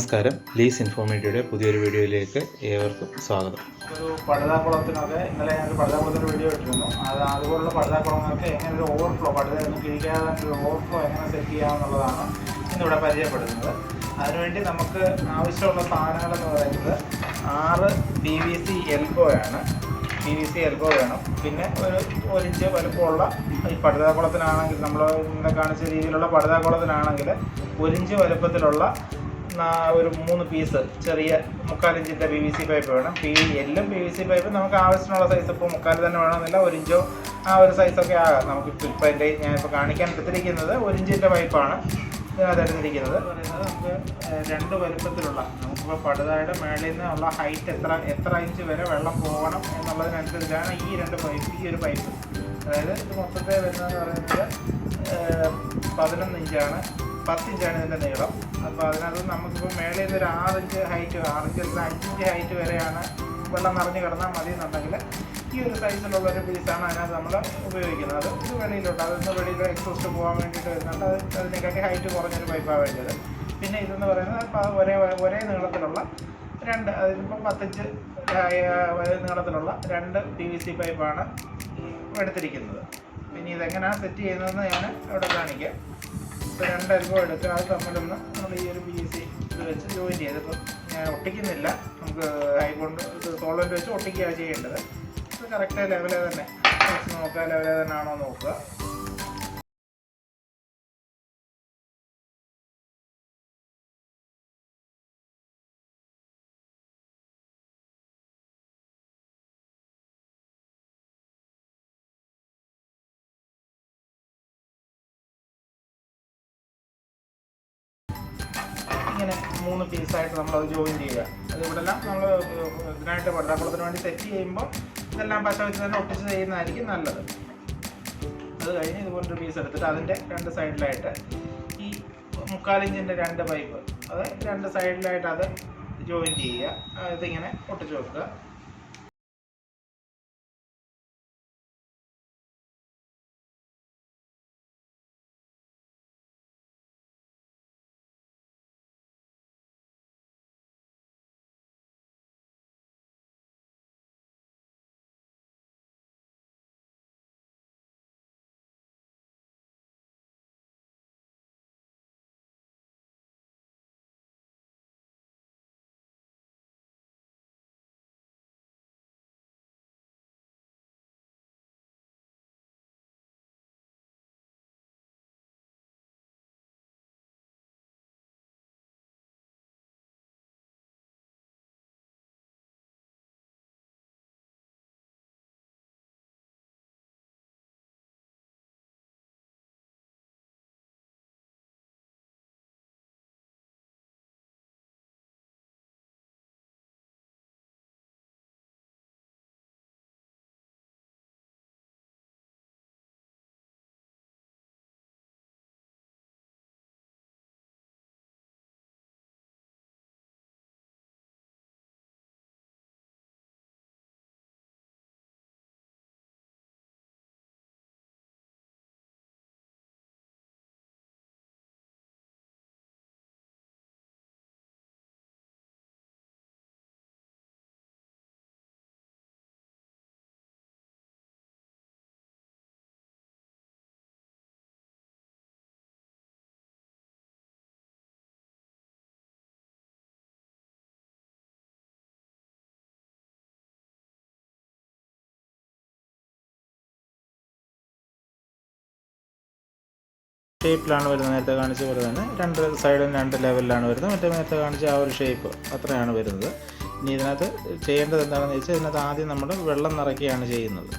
നമസ്കാരം. ലീസ് ഇൻഫോർമേറ്റീവയുടെ പുതിയൊരു വീഡിയോയിലേക്ക് ഏവർക്കും സ്വാഗതം. ഒരു പടുതാക്കുളത്തിനൊക്കെ ഇന്നലെ ഞങ്ങൾക്ക് പടുതാക്കുളത്തിന്റെ വീഡിയോ ഇട്ടിരുന്നു. അത് അതുപോലുള്ള പടുതാക്കുളങ്ങൾക്ക് എങ്ങനെ ഒരു ഓവർഫ്ലോ പടുത ഒന്നും കിഴിക്കാതെ ഒരു ഓവർഫ്ലോ എങ്ങനെ സെറ്റ് ചെയ്യാമെന്നുള്ളതാണ് ഇന്നിവിടെ പരിചയപ്പെടുന്നത്. അതിനുവേണ്ടി നമുക്ക് ആവശ്യമുള്ള സാധനങ്ങളെന്ന് പറയുന്നത് ആറ് പി വി സി എൽബോ ആണ്. പി വി സി എൽബോ വേണം. പിന്നെ ഒരു ഒരു ഇഞ്ച് വലുപ്പമുള്ള ഈ പടുതാക്കുളത്തിനാണെങ്കിൽ നമ്മൾ ഇന്നലെ കാണിച്ച രീതിയിലുള്ള പടുതാക്കുളത്തിനാണെങ്കിൽ ഒരു ഇഞ്ച് വലുപ്പത്തിലുള്ള ഒരു മൂന്ന് പീസ് ചെറിയ മുക്കാൽ ഇഞ്ചിന്റെ പി വി സി പൈപ്പ് വേണം. പി എല്ലാം പി വി സി പൈപ്പ് നമുക്ക് ആവശ്യമുള്ള സൈസ് ഇപ്പോൾ മുക്കാൽ തന്നെ വേണമെന്നില്ല. ഒരു ഇഞ്ചോ ആ ഒരു സൈസൊക്കെ ആകാം. നമുക്ക് ഇപ്പോൾ ഇപ്പോൾ ഞാൻ ഞാനിപ്പോൾ കാണിക്കാൻ എടുത്തിരിക്കുന്നത് ഒരു ഇഞ്ചിന്റെ പൈപ്പാണ് ഇതിനകത്ത് എടുത്തിരിക്കുന്നത് പറയുന്നത് നമുക്ക് രണ്ട് വലുപ്പത്തിലുള്ള നമുക്കിപ്പോൾ പടുതായുടെ മേളിൽ നിന്നുള്ള ഹൈറ്റ് എത്ര എത്ര ഇഞ്ച് വരെ വെള്ളം പോകണം എന്നുള്ളതിനനുസരിച്ചാണ് ഈ രണ്ട് പൈപ്പ് ഈ ഒരു പൈപ്പ് അതായത് ഇത് മൊത്തത്തിൽ വരുന്നതെന്ന് പറയുന്നത് പതിനൊന്ന് ഇഞ്ചാണ്. പത്ത് ഇതിന്റെ നീളം. അപ്പോൾ അതിനകത്ത് നമുക്കിപ്പോൾ മേളിൽ നിന്ന് ഒരു ആറിഞ്ച് ഹൈറ്റ് ആറിഞ്ച് അഞ്ചിഞ്ച് ഹൈറ്റ് വരെയാണ് വെള്ളം നിറഞ്ഞു കിടന്നാൽ മതി എന്നുണ്ടെങ്കിൽ ഈ ഒരു സൈസിലുള്ള ഒരു പീസാണ് അതിനകത്ത് നമ്മൾ ഉപയോഗിക്കുന്നത്. ഇത് വെളിയിലുണ്ട് അതൊന്ന് വെളിയിൽ എക്സോസ്റ്റ് പോകാൻ വേണ്ടിയിട്ട് വരുന്നുണ്ട്. അത് അതിനെക്കാട്ടി ഹൈറ്റ് കുറഞ്ഞൊരു പൈപ്പാണ് വേണ്ടത്. പിന്നെ ഇതെന്ന് പറയുന്നത് ഒരേ ഒരേ നീളത്തിലുള്ള രണ്ട് അതിനിപ്പം പത്തഞ്ച് നീളത്തിലുള്ള രണ്ട് പി വി സി പൈപ്പാണ് എടുത്തിരിക്കുന്നത് പിന്നെ ഇതെങ്ങനെയാണ് സെറ്റ് ചെയ്യുന്നതെന്ന് ഞാൻ ഇവിടെ കാണിക്കാം. ഇപ്പോൾ രണ്ട് എൽബോ എടുത്ത് അത് തമ്മിലൊന്ന് നമ്മൾ ഈ ഒരു പി സി ഇത് വെച്ച് ജോയിൻ ചെയ്തിപ്പോൾ ഞാൻ ഒട്ടിക്കുന്നില്ല. നമുക്ക് ഹൈ കൊണ്ട് ഇത് സോളന്റ് വെച്ച് ഒട്ടിക്കുകയാണ് ചെയ്യേണ്ടത്. കറക്റ്റ് ലെവലേ തന്നെ. നോക്കുക ലെവലേ തന്നെ ആണോ നോക്കുക. ഇങ്ങനെ മൂന്ന് പീസായിട്ട് നമ്മളത് ജോയിൻ ചെയ്യുക. അത് ഇവിടെല്ലാം നമ്മൾ ഇതിനായിട്ട് വട്ടാക്കുളത്തിന് വേണ്ടി സെറ്റ് ചെയ്യുമ്പോൾ ഇതെല്ലാം പശ വെച്ച് തന്നെ ഒട്ടിച്ച് ചെയ്യുന്നതായിരിക്കും നല്ലത്. അത് കഴിഞ്ഞ് ഇതുപോലൊരു പീസ് എടുത്തിട്ട് അതിന്റെ രണ്ട് സൈഡിലായിട്ട് ഈ മുക്കാലിഞ്ചിന്റെ രണ്ട് പൈപ്പ് അത് രണ്ട് സൈഡിലായിട്ട് അത് ജോയിൻ ചെയ്യുക. ഇതിങ്ങനെ ഒട്ടിച്ച് വെക്കുക. ഷേപ്പിലാണ് വരുന്നത്. നേരത്തെ കാണിച്ച പോലെ തന്നെ രണ്ട് സൈഡും രണ്ട് ലെവലിലാണ് വരുന്നത്. മറ്റേ നേരത്തെ കാണിച്ച ആ ഒരു ഷേപ്പ് അത്രയാണ് വരുന്നത്. ഇനി ഇതിനകത്ത് ചെയ്യേണ്ടത് എന്താണെന്ന് വെച്ചാൽ ഇതിനകത്ത് ആദ്യം നമ്മൾ വെള്ളം നിറയ്ക്കുകയാണ് ചെയ്യുന്നത്.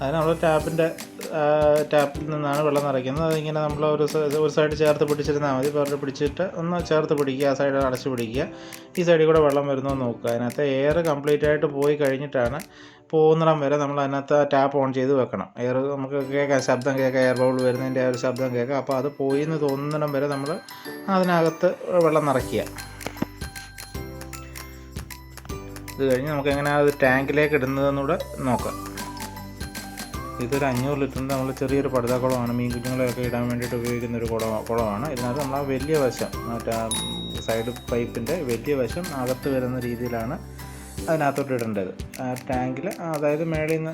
അതിന് നമ്മൾ ടാപ്പിന്റെ ടാപ്പിൽ നിന്നാണ് വെള്ളം നിറയ്ക്കുന്നത്. അതിങ്ങനെ നമ്മൾ ഒരു ഒരു സൈഡ് ചേർത്ത് പിടിച്ചിരുന്നാൽ മതി. വേറെ പിടിച്ചിട്ട് ഒന്ന് ചേർത്ത് പിടിക്കുക ആ സൈഡ് അടച്ച് പിടിക്കുക. ഈ സൈഡിൽ കൂടെ വെള്ളം വരുന്നോ നോക്കുക. അതിനകത്ത് എയർ കംപ്ലീറ്റ് ആയിട്ട് പോയി കഴിഞ്ഞിട്ടാണ് പോകുന്നിടം വരെ നമ്മൾ അതിനകത്ത് ടാപ്പ് ഓൺ ചെയ്ത് വെക്കണം. എയർ നമുക്ക് കേൾക്കാം ശബ്ദം കേൾക്കാം എയർ ബൗൾ വരുന്നതിന്റെ ആ ഒരു ശബ്ദം കേൾക്കാം. അപ്പോൾ അത് പോയി എന്ന് തോന്നുന്നിടം വരെ നമ്മൾ അതിനകത്ത് വെള്ളം നിറയ്ക്കുക. ഇത് കഴിഞ്ഞ് നമുക്ക് എങ്ങനെ അത് ടാങ്കിലേക്ക് ഇടുന്നതെന്നൂടെ നോക്കാം. ഇതൊരു അഞ്ഞൂറ് ലിറ്ററിന്റെ നമ്മൾ ചെറിയൊരു പടുത കുളമാണ് മീൻ കുഞ്ഞുങ്ങളെയൊക്കെ ഇടാൻ വേണ്ടിയിട്ട് ഉപയോഗിക്കുന്ന ഒരു കുളം കുളമാണ്. ഇതിനകത്ത് നമ്മൾ ആ വലിയ വശം മറ്റേ സൈഡ് പൈപ്പിന്റെ വലിയ വശം അകത്ത് വരുന്ന രീതിയിലാണ് അതിനകത്തോട്ട് ഇടേണ്ടത്. ആ ടാങ്കിൽ അതായത് മേളിൽ നിന്ന്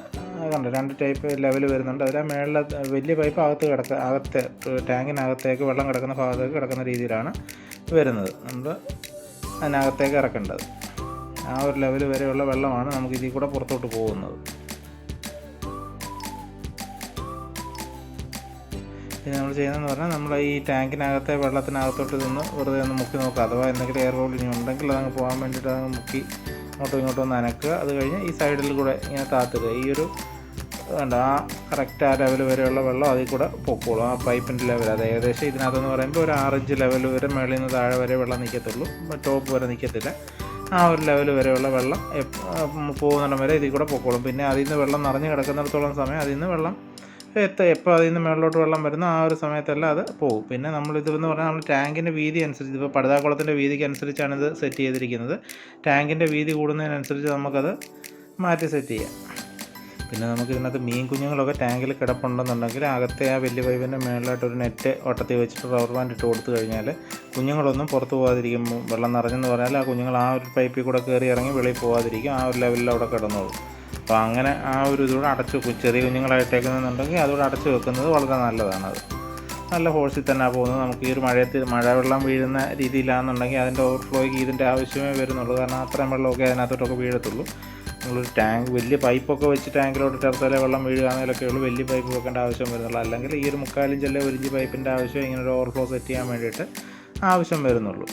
കണ്ടോ രണ്ട് ടൈപ്പ് ലെവൽ വരുന്നുണ്ട്. അതിൽ ആ മേളിലെ വലിയ പൈപ്പ് അകത്ത് കിടക്ക അകത്തെ ടാങ്കിനകത്തേക്ക് വെള്ളം കിടക്കുന്ന ഭാഗത്തേക്ക് കിടക്കുന്ന രീതിയിലാണ് വരുന്നത്. നമ്മൾ അതിനകത്തേക്ക് ഇറക്കേണ്ടത്. ആ ഒരു ലെവൽ വരെയുള്ള വെള്ളമാണ് നമുക്ക് ഇതിൽ കൂടെ പുറത്തോട്ട് പോകുന്നത്. പിന്നെ നമ്മൾ ചെയ്യുന്നതെന്ന് പറഞ്ഞാൽ നമ്മൾ ഈ ടാങ്കിനകത്തെ വെള്ളത്തിനകത്തോട്ട് നിന്ന് വെറുതെ ഒന്ന് മുക്കി നോക്കുക. അഥവാ എന്തെങ്കിലും എയർ ഹോൾ ഇനി ഉണ്ടെങ്കിൽ അതങ്ങ് പോകാൻ വേണ്ടിയിട്ട് അതങ്ങ് മുക്കി അങ്ങോട്ടും ഇങ്ങോട്ടും ഒന്ന് അനക്കുക. അത് കഴിഞ്ഞ് ഈ സൈഡിൽ കൂടെ ഇങ്ങനെ താത്തുക ഈ ഒരു വേണ്ട ആ കറക്റ്റ് ആ ലെവൽ വരെയുള്ള വെള്ളം അതിൽ കൂടെ പൊക്കോളും. ആ പൈപ്പിന്റെ ലെവൽ അത് ഏകദേശം ഇതിനകത്തെന്ന് പറയുമ്പോൾ ഒരു ആറഞ്ച് ലെവൽ വരെ മേളിൽ നിന്ന് താഴെ വരെ വെള്ളം നിൽക്കത്തുള്ളൂ. ടോപ്പ് വരെ നിൽക്കത്തില്ല. ആ ഒരു ലെവൽ വരെയുള്ള വെള്ളം പോകുന്നിടം വരെ ഇതിൽ കൂടെ പൊക്കോളും. പിന്നെ അതിൽ നിന്ന് വെള്ളം നിറഞ്ഞു കിടക്കുന്നിടത്തോളം സമയം അതിൽ നിന്ന് വെള്ളം എത്ത എപ്പോൾ അതിൽ നിന്ന് മേളിലോട്ട് വെള്ളം വരുന്നു ആ ഒരു സമയത്തെല്ലാം അത് പോകും പിന്നെ നമ്മൾ ഇതെന്ന് പറഞ്ഞാൽ നമ്മൾ ടാങ്കിന്റെ വീതി അനുസരിച്ച് ഇപ്പോൾ പടുതാക്കുളത്തിന്റെ വീതിക്ക് അനുസരിച്ചാണ് ഇത് സെറ്റ് ചെയ്തിരിക്കുന്നത്. ടാങ്കിന്റെ വീതി കൂടുന്നതിനനുസരിച്ച് നമുക്കത് മാറ്റി സെറ്റ് ചെയ്യാം. പിന്നെ നമുക്ക് ഇതിനകത്ത് മീൻ കുഞ്ഞുങ്ങളൊക്കെ ടാങ്കിൽ കിടപ്പുണ്ടെന്നുണ്ടെങ്കിൽ അകത്തെ ആ വലിയ പൈപ്പിന്റെ മേളിലായിട്ട് ഒരു നെറ്റ് ഒട്ടത്തി വെച്ചിട്ട് റബ്ബർ ബാൻഡ് ഇട്ട് കൊടുത്തു കഴിഞ്ഞാൽ കുഞ്ഞുങ്ങളൊന്നും പുറത്ത് പോകാതിരിക്കും. വെള്ളം നിറഞ്ഞെന്ന് പറഞ്ഞാൽ ആ കുഞ്ഞുങ്ങൾ ആ ഒരു പൈപ്പിൽ കൂടെ കയറി ഇറങ്ങി വെളിയിൽ പോകാതിരിക്കും. ആ ഒരു ലെവലിൽ അവിടെ കിടന്നോളും. അപ്പോൾ അങ്ങനെ ആ ഒരു ഇതോടെ അടച്ചു വെക്കും. ചെറിയ കുഞ്ഞുങ്ങളായിട്ടേക്കുന്നുണ്ടെങ്കിൽ അതുകൂടെ അടച്ചു വെക്കുന്നത് വളരെ നല്ലതാണ് അത് നല്ല ഹോഴ്സിൽ തന്നെ പോകുന്നത്. നമുക്ക് ഈ ഒരു മഴയത്ത് മഴവെള്ളം വീഴുന്ന രീതിയിലാണെന്നുണ്ടെങ്കിൽ അതിന്റെ ഓവർഫ്ലോയ്ക്ക് ഇതിന്റെ ആവശ്യമേ വരുന്നുള്ളൂ. കാരണം അത്രയും വെള്ളമൊക്കെ അതിനകത്തോട്ടൊക്കെ വീഴത്തുള്ളൂ. നമ്മളൊരു ടാങ്ക് വലിയ പൈപ്പൊക്കെ വെച്ച് ടാങ്കിലോട്ട് ചേർത്താലേ വെള്ളം വീഴുകയാണെങ്കിലൊക്കെ ഉള്ളൂ. വലിയ പൈപ്പ് വെക്കേണ്ട ആവശ്യം വരുന്നുള്ളൂ. അല്ലെങ്കിൽ ഈ ഒരു മുക്കാലും ചെല്ല ഒരു ഇഞ്ച് പൈപ്പിന്റെ ആവശ്യം ഇങ്ങനെ ഒരു ഓവർഫ്ലോ സെറ്റ് ചെയ്യാൻ വേണ്ടിയിട്ട് ആവശ്യം വരുന്നുള്ളൂ.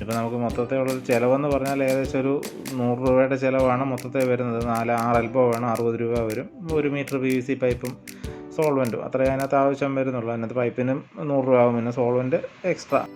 ഇപ്പോൾ നമുക്ക് മൊത്തത്തിലുള്ള ചിലവെന്ന് പറഞ്ഞാൽ ഏകദേശം ഒരു നൂറ് രൂപയുടെ ചിലവാണ് മൊത്തത്തിൽ വരുന്നത്. നാല് ആറ് അല്പം വേണം അറുപത് രൂപ വരും. ഒരു മീറ്റർ പി വി സി പൈപ്പും സോൾവെന്റും. അത്രേ അതിനകത്ത് ആവശ്യം വരുന്നുള്ളൂ. അതിനകത്ത് പൈപ്പിനും നൂറ് രൂപ ആകും പിന്നെ സോൾവെന്റ് എക്സ്ട്രാ.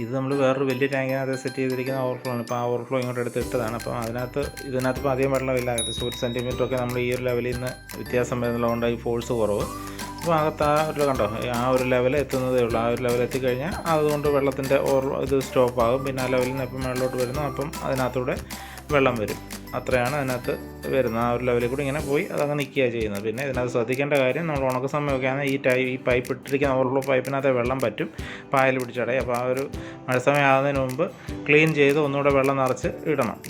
ഇത് നമ്മൾ വേറൊരു വലിയ ടാങ്കിനകത്ത് സെറ്റ് ചെയ്തിരിക്കുന്ന ഓവർഫ്ലോ ആണ്. ഇപ്പോൾ ആ ഓവർഫ്ലോ ഇങ്ങോട്ട് എടുത്ത് ഇട്ടതാണ്. അപ്പോൾ അതിനകത്ത് ഇതിനകത്ത് ഇപ്പോൾ അധികം വെള്ളമില്ല. ഏകദേശം ഒരു സെന്റിമീറ്ററൊക്കെ നമ്മൾ ഈ ഒരു ലെവലിൽ നിന്ന് വ്യത്യാസം വരുന്നുള്ളതുകൊണ്ട് ഈ ഫോഴ്സ് കുറവ്. അകത്ത് ആ ഒരു കണ്ടോ? ആ ഒരു ലെവൽ എത്തുന്നതേ ഉള്ളൂ. ആ ഒരു ലെവൽ എത്തിക്കഴിഞ്ഞാൽ അതുകൊണ്ട് വെള്ളത്തിന്റെ ഓർ ഇത് സ്റ്റോപ്പ് ആകും. പിന്നെ ആ ലെവലിൽ നിന്ന് എപ്പം മേളിലോട്ട് വരുന്നു. അപ്പം അതിനകത്തൂടെ വെള്ളം വരും. അത്രയാണ് അതിനകത്ത് വരുന്നത്. ആ ഒരു ലെവലിൽ കൂടി ഇങ്ങനെ പോയി അതങ്ങ് നിൽക്കുക ചെയ്യുന്നത്. പിന്നെ ഇതിനകത്ത് ശ്രദ്ധിക്കേണ്ട കാര്യം നമ്മൾ ഉണക്ക സമയമൊക്കെ ആണെങ്കിൽ ഈ ടൈ ഈ പൈപ്പ് ഇട്ടിരിക്കുന്ന ഓവർഫ്ലോ പൈപ്പിനകത്തെ വെള്ളം പറ്റും. പായൽ പിടിച്ചടയും. അപ്പോൾ ആ ഒരു മഴ സമയം ആകുന്നതിന് മുമ്പ് ക്ലീൻ ചെയ്ത് ഒന്നുകൂടെ വെള്ളം നിറച്ച് ഇടണം.